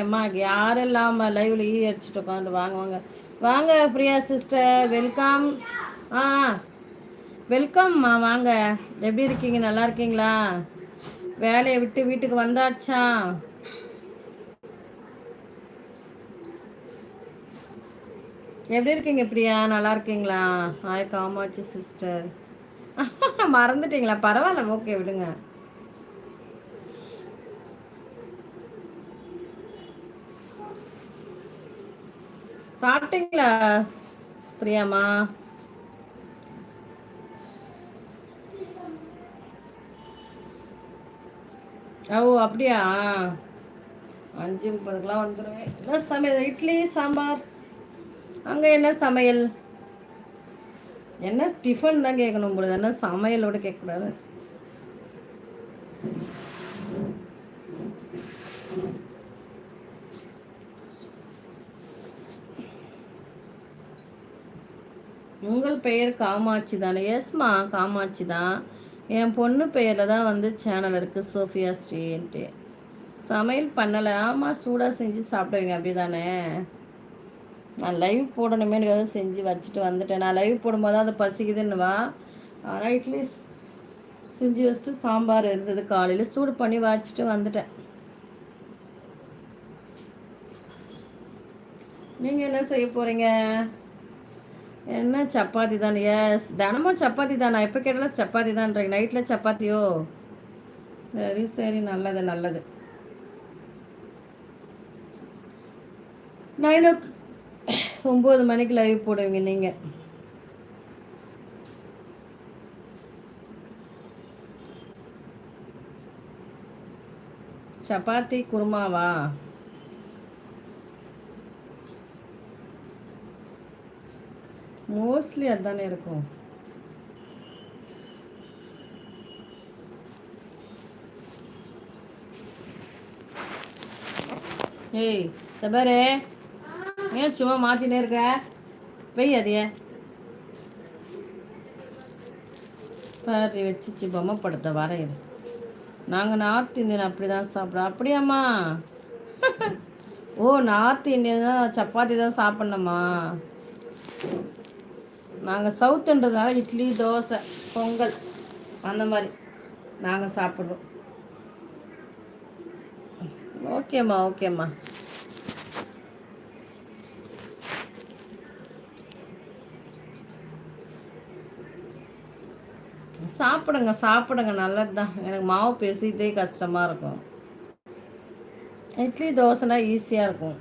அம்மா யாரெல்லாம் லைவ்ல ஈ e அடிச்சுட்டு உட்காந்து வாங்க வாங்க. வாங்க பிரியா சிஸ்டர் வெல்கம் ஆ வெல்கம்மா வாங்க. எப்படி இருக்கீங்க? நல்லா இருக்கீங்களா? வேலையை விட்டு வீட்டுக்கு வந்தாச்சா? எப்படி இருக்கீங்க பிரியா? நல்லா இருக்கீங்களா? ஹாய் காமாட்சி சிஸ்டர் மறந்துட்டீங்களா? பரவாயில்ல ஓகே விடுங்க. சாப்பிட்டீங்களா? பிரியாமா? ஓ அப்படியா? அஞ்சு முப்பதுக்கெலாம் வந்துடுவேன் என்ன சமையல்? இட்லி சாம்பார். அங்கே என்ன சமையல்? என்ன டிஃபன் தான் கேட்கணும் பொழுது என்ன சமையலோட கேட்கக்கூடாது? உங்கள் பெயர் காமாட்சி தானே எஸ்மா காமாட்சி தான். என் பொண்ணு பெயரில் தான் வந்து சேனல் இருக்குது சோஃபியா ஸ்ரீன்ட்டு. சமையல் பண்ணலை. ஆமாம் சூடாக செஞ்சு சாப்பிடுவீங்க அப்படி தானே நான் லைவ் போடணுமேனுக்காக செஞ்சு வச்சுட்டு வந்துட்டேன். நான் லைவ் போடும்போது அது பசிக்குதுன்னுவா ஆனால் இட்லி செஞ்சு வச்சுட்டு சாம்பார் இருந்தது காலையில். சூடு பண்ணி வச்சுட்டு வந்துட்டேன். நீங்கள் என்ன செய்ய போகிறீங்க என்ன சப்பாத்தி தான்? எஸ் தினமும் சப்பாத்தி தான்? நான் எப்போ கேட்டாலும் சப்பாத்தி தான்றீங்க நைட்டில் சப்பாத்தியோ? சரி சரி. நல்லது நல்லது. நைன் ஓ ஒம்பது மணிக்கு லைவ் போடுவீங்க நீங்கள் சப்பாத்தி குருமாவா? மோஸ்ட்லி அதுதானே இருக்கும். ஏய் சபரு ஏன் சும்மா மாற்றினே இருக்க? பெய் அதைய. பாரு வச்சுச்சு பொம்மை படத்தை வரையிடு நாங்கள் நார்த் இந்தியன் அப்படி தான் சாப்பிட்றோம். அப்படியாம்மா? ஓ நார்த் இந்தியன் தான் சப்பாத்தி தான் சாப்பிட்ணுமா? நாங்கள் சவுத்துன்றதுனால இட்லி தோசை பொங்கல் அந்த மாதிரி நாங்கள் சாப்பிட்றோம். ஓகேம்மா ஓகேம்மா சாப்பிடுங்க சாப்பிடுங்க நல்லது தான் எனக்கு மாவு பேசிட்டே கஷ்டமாக இருக்கும். இட்லி தோசைனா ஈஸியாக இருக்கும்.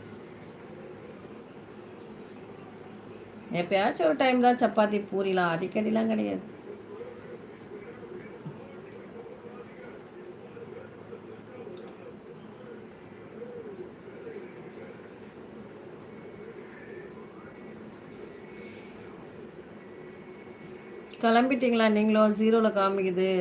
எப்பயாச்சும் ஒரு டைம் தான் சப்பாத்தி பூரிலாம். அடிக்கடிலாம் கிடையாது. கிளம்பிட்டீங்களா? நீங்களும் ஜீரோவில் காமிக்குது.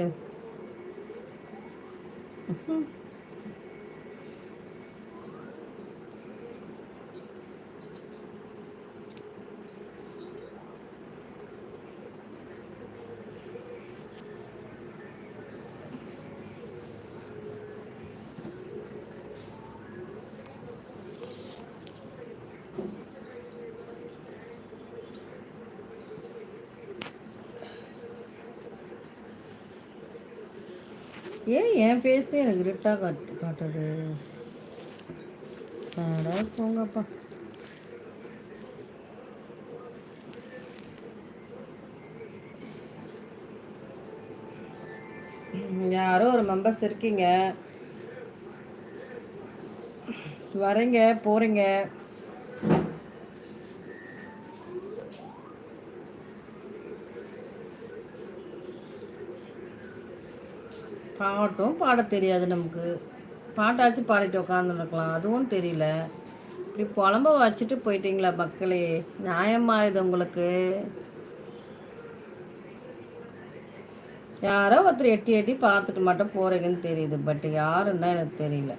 ஏன் என் ஃபேஸே எனக்கு ரிட்டாக காட்டு காட்டுது? போங்கப்பா. யாரோ ஒரு மெம்பர்ஸ் இருக்கீங்க. வரீங்க போகிறீங்க பாட்டும் பாட தெரியாது நமக்கு. பாட்டாச்சும் பாடிட்டு உட்காந்துருக்கலாம் அதுவும் தெரியல. இப்படி புலம்ப வச்சுட்டு போயிட்டீங்களா மக்களே? நியாயமா இது உங்களுக்கு. யாரோ ஒருத்தர் எட்டி எட்டி பார்த்துட்டு மட்டும் போகிறீங்கன்னு தெரியுது. பட் யாருன்னு தான் எனக்கு தெரியல.